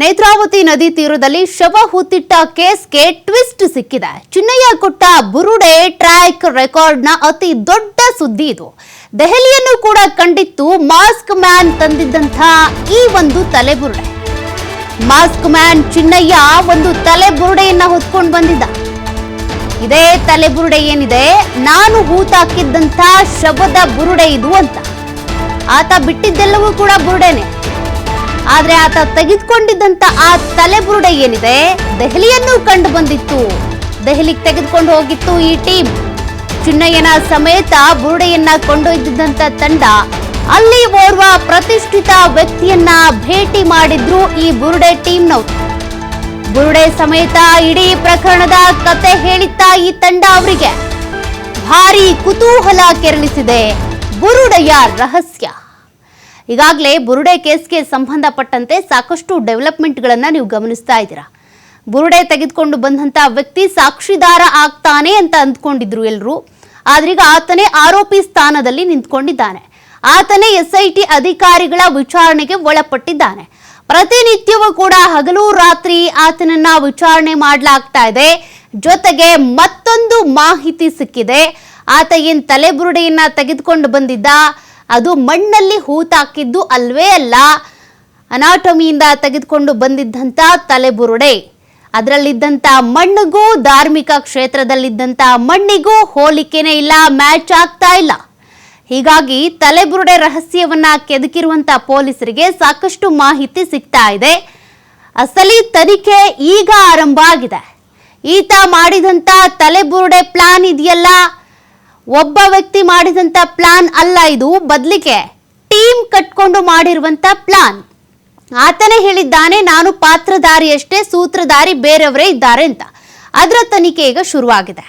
ನೇತ್ರಾವತಿ ನದಿ ತೀರದಲ್ಲಿ ಶವ ಹೂತಿಟ್ಟ ಕೇಸ್ಗೆ ಟ್ವಿಸ್ಟ್ ಸಿಕ್ಕಿದೆ. ಚಿನ್ನಯ್ಯ ಕೊಟ್ಟ ಬುರುಡೆ ಟ್ರ್ಯಾಕ್ ರೆಕಾರ್ಡ್ನ ಅತಿ ದೊಡ್ಡ ಸುದ್ದಿ ಇದು. ದೆಹಲಿಯನ್ನು ಕೂಡ ಕಂಡಿತ್ತು ಮಾಸ್ಕ್ ಮ್ಯಾನ್ ತಂದಿದ್ದಂಥ ಈ ಒಂದು ತಲೆಬುರುಡೆ. ಮಾಸ್ಕ್ ಮ್ಯಾನ್ ಚಿನ್ನಯ್ಯ ಒಂದು ತಲೆಬುರುಡೆಯನ್ನ ಹೊತ್ಕೊಂಡು ಬಂದಿದ್ದ. ಇದೇ ತಲೆಬುರುಡೆ ಏನಿದೆ? ನಾನು ಹೂತಾಕಿದ್ದಂಥ ಶವದ ಬುರುಡೆ ಇದು ಅಂತ. ಆತ ಬಿಟ್ಟಿದ್ದೆಲ್ಲವೂ ಕೂಡ ಬುರುಡೆನೆ. ಆದ್ರೆ ಆತ ತೆಗೆದುಕೊಂಡಿದ್ದಂತ ಆ ತಲೆಬುರುಡೆ ಏನಿದೆ? ದೆಹಲಿಯನ್ನು ಕಂಡು ಬಂದಿತ್ತು. ದೆಹಲಿಗೆ ತೆಗೆದುಕೊಂಡು ಹೋಗಿತ್ತು ಈ ಟೀಮ್. ಚುನ್ನಯ್ಯನ ಸಮೇತ ಬುರುಡೆಯನ್ನ ಕೊಂಡೊಯ್ದಿದ್ದಂತ ತಂಡ, ಅಲ್ಲಿ ಓರ್ವ ಪ್ರತಿಷ್ಠಿತ ವ್ಯಕ್ತಿಯನ್ನ ಭೇಟಿ ಮಾಡಿದ್ರು ಈ ಬುರುಡೆ ಟೀಮ್ನವರು. ಬುರುಡೆ ಸಮೇತ ಇಡೀ ಪ್ರಕರಣದ ಕತೆ ಹೇಳಿತ್ತ ಈ ತಂಡ ಅವರಿಗೆ. ಭಾರಿ ಕುತೂಹಲ ಕೆರಳಿಸಿದೆ ಬುರುಡೆಯ ರಹಸ್ಯ. ಈಗಾಗಲೇ ಬುರುಡೆ ಕೇಸ್ಗೆ ಸಂಬಂಧಪಟ್ಟಂತೆ ಸಾಕಷ್ಟು ಡೆವಲಪ್ಮೆಂಟ್ಗಳನ್ನು ನೀವು ಗಮನಿಸ್ತಾ ಇದ್ದೀರಾ? ಬುರುಡೆ ತೆಗೆದುಕೊಂಡು ಬಂದಂತ ವ್ಯಕ್ತಿ ಸಾಕ್ಷಿದಾರ ಆಗ್ತಾನೆ ಅಂತ ಅಂದ್ಕೊಂಡಿದ್ರು ಎಲ್ಲರೂ ಆದ್ರೀಗ ಆತನೇ ಆರೋಪಿ ಸ್ಥಾನದಲ್ಲಿ ನಿಂತ್ಕೊಂಡಿದ್ದಾನೆ. ಆತನೇ ಎಸ್ಐಟಿ ಅಧಿಕಾರಿಗಳ ವಿಚಾರಣೆಗೆ ಒಳಪಟ್ಟಿದ್ದಾನೆ. ಪ್ರತಿನಿತ್ಯವೂ ಕೂಡ ಹಗಲು ರಾತ್ರಿ ಆತನನ್ನ ವಿಚಾರಣೆ ಮಾಡಲಾಗ್ತಾ ಇದೆ. ಜೊತೆಗೆ ಮತ್ತೊಂದು ಮಾಹಿತಿ ಸಿಕ್ಕಿದೆ. ಆತ ಏನ್ ತಲೆಬುರುಡೆಯನ್ನ ತೆಗೆದುಕೊಂಡು ಬಂದಿದ್ದ? ಅದು ಮಣ್ಣಲ್ಲಿ ಹೂತಾಕಿದ್ದು ಅಲ್ವೇ ಅಲ್ಲ. ಅನಾಟಮಿಯಿಂದ ತೆಗೆದುಕೊಂಡು ಬಂದಿದ್ದಂಥ ತಲೆಬುರುಡೆ. ಅದರಲ್ಲಿದ್ದಂಥ ಮಣ್ಣಿಗೂ ಧಾರ್ಮಿಕ ಕ್ಷೇತ್ರದಲ್ಲಿದ್ದಂಥ ಮಣ್ಣಿಗೂ ಹೋಲಿಕೆನೇ ಇಲ್ಲ, ಮ್ಯಾಚ್ ಆಗ್ತಾ ಇಲ್ಲ. ಹೀಗಾಗಿ ತಲೆಬುರುಡೆ ರಹಸ್ಯವನ್ನ ಕೆದಕಿರುವಂತ ಪೊಲೀಸರಿಗೆ ಸಾಕಷ್ಟು ಮಾಹಿತಿ ಸಿಗ್ತಾ ಇದೆ. ಅಸಲಿ ತನಿಖೆ ಈಗ ಆರಂಭ ಆಗಿದೆ. ಈತ ಮಾಡಿದಂತ ತಲೆಬುರುಡೆ ಪ್ಲಾನ್ ಇದೆಯಲ್ಲ? ಒಬ್ಬ ವ್ಯಕ್ತಿ ಮಾಡಿದಂತ ಪ್ಲಾನ್ ಅಲ್ಲ ಇದು, ಬದಲಿಗೆ ಟೀಮ್ ಕಟ್ಕೊಂಡು ಮಾಡಿರುವಂತ ಪ್ಲಾನ್ ಆತನೇ ಹೇಳಿದ್ದಾನೆ, ನಾನು ಪಾತ್ರಧಾರಿಯಷ್ಟೇ, ಸೂತ್ರಧಾರಿ ಬೇರೆಯವರೇ ಇದ್ದಾರೆ ಅಂತ. ಅದರ ತನಿಖೆ ಈಗ ಶುರುವಾಗಿದೆ.